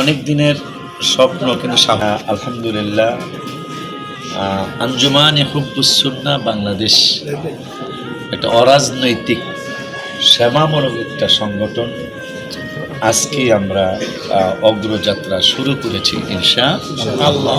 অনেক দিনের স্বপ্ন, কিন্তু আলহামদুলিল্লাহ আঞ্জুমান হুব্বুসুন্না বাংলাদেশ, একটা অরাজনৈতিক, শ্যামামূলক একটা সংগঠন। আজকে আমরা অগ্রযাত্রা শুরু করেছি, ইনশা আল্লাহ।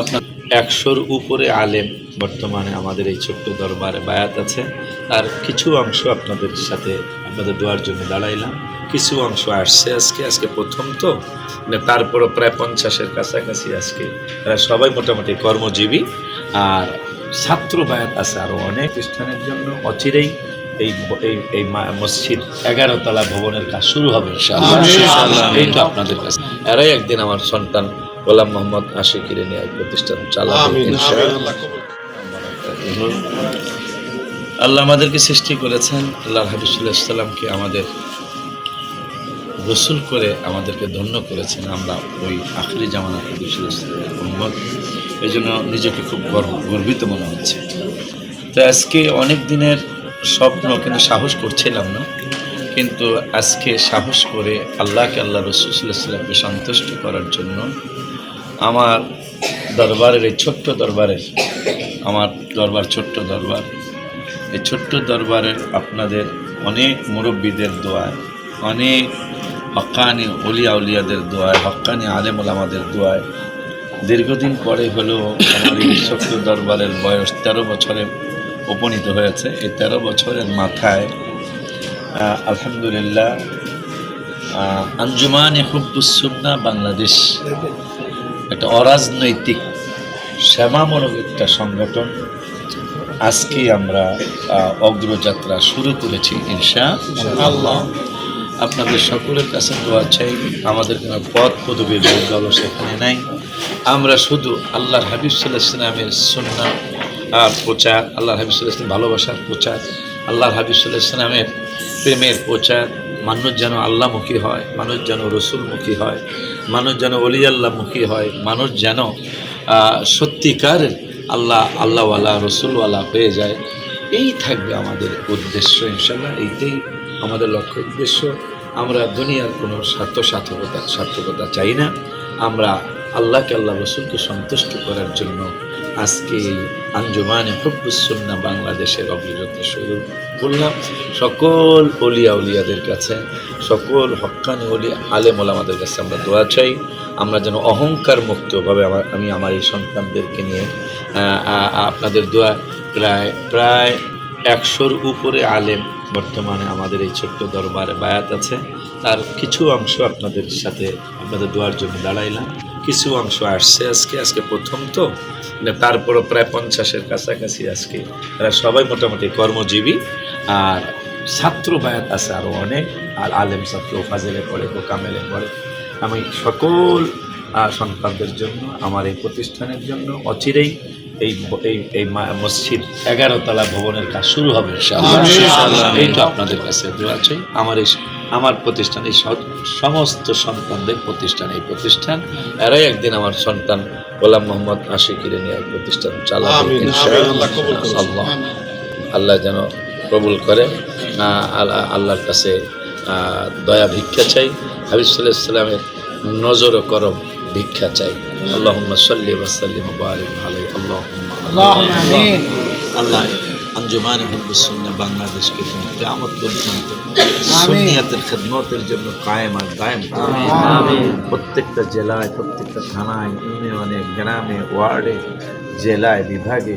আপনার একশোর উপরে আলেম বর্তমানে আমাদের এই ছোট্ট দরবারে বায়াত আছে। তার কিছু অংশ আপনাদের সাথে আপনাদের দোয়ার জন্য দাঁড়াইলাম। কিছু অংশ আসছে আজকে আজকে প্রথম তো। তারপরও প্রায় পঞ্চাশের কাছাকাছি আজকে। এরা সবাই মোটামুটি কর্মজীবী। আর ছাত্র বায়াত আছে আরও অনেক স্থানের জন্য। অচিরেই এই এই মসজিদ এগারো তলা ভবনের কাজ শুরু হবে। এইটা আপনাদের কাছে। এরাই একদিন আমার সন্তান গোলাম মোহাম্মদ আশিকিরে নিয়ে প্রতিষ্ঠান চালাবে ইনশাআল্লাহ। আল্লাহ আমাদেরকে সৃষ্টি করেছেন। আল্লাহ হাবিবুল্লাহ সাল্লামকে আমাদের রসুল করে আমাদেরকে ধন্য করেছেন। আমরা ওই আখরি জামানা হাবিবুল্লাহ এই জন্য নিজেকে খুব গর্ব- গর্বিত মনে হচ্ছে। তো আজকে অনেক দিনের স্বপ্ন, কিন্তু সাহস করছিলাম না। কিন্তু আজকে সাহস করে আল্লাহকে আল্লাহ রসুল্লাহ সাল্লামকে সন্তুষ্ট করার জন্য আমার দরবারের এই ছোট্ট দরবারের, আমার দরবার, ছোট্ট দরবার এই ছোট্ট দরবারের আপনাদের অনেক মুরব্বীদের দোয়ায়, অনেক হক্কানি অলিয়া উলিয়াদের দোয়ায় হক্কানি আলেম ওলামাদের দোয়ায়। দীর্ঘদিন পরে হলেও আমার এই ছোট্ট দরবারের বয়স তেরো বছরে উপনীত হয়েছে। এই তেরো বছরের মাথায় আলহামদুলিল্লাহ আঞ্জুমান হুব্বুসুন্না বাংলাদেশ, একটা অরাজনৈতিক সেবামূলক একটা সংগঠন আজকে আমরা অগ্রযাত্রা শুরু করেছি, ইনশা আল্লাহ। আপনাদের সকলের কাছে দোয়া চাই, আমাদের কোনো পথ পদবীর দল সেখানে নাই। আমরা শুধু আল্লাহর হাবিব সাল্লাহ ইসলামের প্রচার, আল্লাহর হাবিব ভালোবাসার প্রচার, আল্লাহর হাবিব সাল্লাহ প্রেমের প্রচার, মানুষ যেন আল্লাহমুখী হয়, মানুষ যেন রসুলমুখী হয়, মানুষ যেন অলি আল্লাহমুখী হয়, মানুষ যেন সত্যিকারের আল্লাহ, আল্লাহওয়ালা, রসুলওয়ালা হয়ে যায়। এই থাকবে আমাদের উদ্দেশ্য ইনশাল্লাহ এইটাই আমাদের লক্ষ্য উদ্দেশ্য। আমরা দুনিয়ার কোনো স্বার্থ সার্থকতা সার্থকতা চাই না। আমরা আল্লাহকে, আল্লাহ রসুলকে সন্তুষ্ট করার জন্য আজকে এই আঞ্জুমানে হুব্বুসন্না বাংলাদেশের অগ্রযাত্রা শুরু করলাম। সকল অলিয়া উলিয়াদের কাছে, সকল হক্কানি অলি, আলেম ওলামাদের কাছে আমরা দোয়া চাই। আমরা যেন অহংকার মুক্তভাবে আমার, আমি আমার এই সন্তানদেরকে নিয়ে আপনাদের দোয়া প্রায় প্রায় একশোর উপরে আলেম বর্তমানে আমাদের এই ছোট্ট দরবারে বায়াত আছে। তার কিছু অংশ আপনাদের সাথে, আপনাদের দোয়ার জন্য দাঁড়াইলাম। কিছু অংশ আসছে আজকে আজকে প্রথম তো। তারপরও প্রায় পঞ্চাশের কাছাকাছি আজকে। এরা সবাই মোটামুটি কর্মজীবী। আর ছাত্র বায়াত আছে আরও অনেক। আর আলেম ছাত্র ফাজেলে পড়ে কামেলে পড়ে। আমি সকল সন্তানদের জন্য আমার এই প্রতিষ্ঠানের জন্য অচিরেই এই এই মসজিদ এগারো তলা ভবনের কাজ শুরু হবে। এইটা আপনাদের কাছে আমার এই আমার প্রতিষ্ঠান এই সমস্ত সন্তানদের প্রতিষ্ঠান এই প্রতিষ্ঠান এরাই একদিন আমার সন্তান গোলাম মোহাম্মদ আশিকিরে নিয়ে প্রতিষ্ঠান চালাবে আল্লাহ আল্লাহ যেন কবুল করে আল্লাহর কাছে দয়া ভিক্ষা চাই। হাবিব সাল্লাহ সাল্লামের নজর করম ভিক্ষা চাই। আল্লাহ সাল্লি ওয়াসাল্লিম বারিক আলাই আল্লাহ। আল্লাহ আঞ্জুমান হিন্দুসন্না বাংলাদেশকে তুমি পর্যন্ত সুন্নিয়াতের খেদমতের জন্য কায়েম আর করো। প্রত্যেকটা জেলায় প্রত্যেকটা থানায় ইউনিয়নে গ্রামে ওয়ার্ডে জেলায় বিভাগে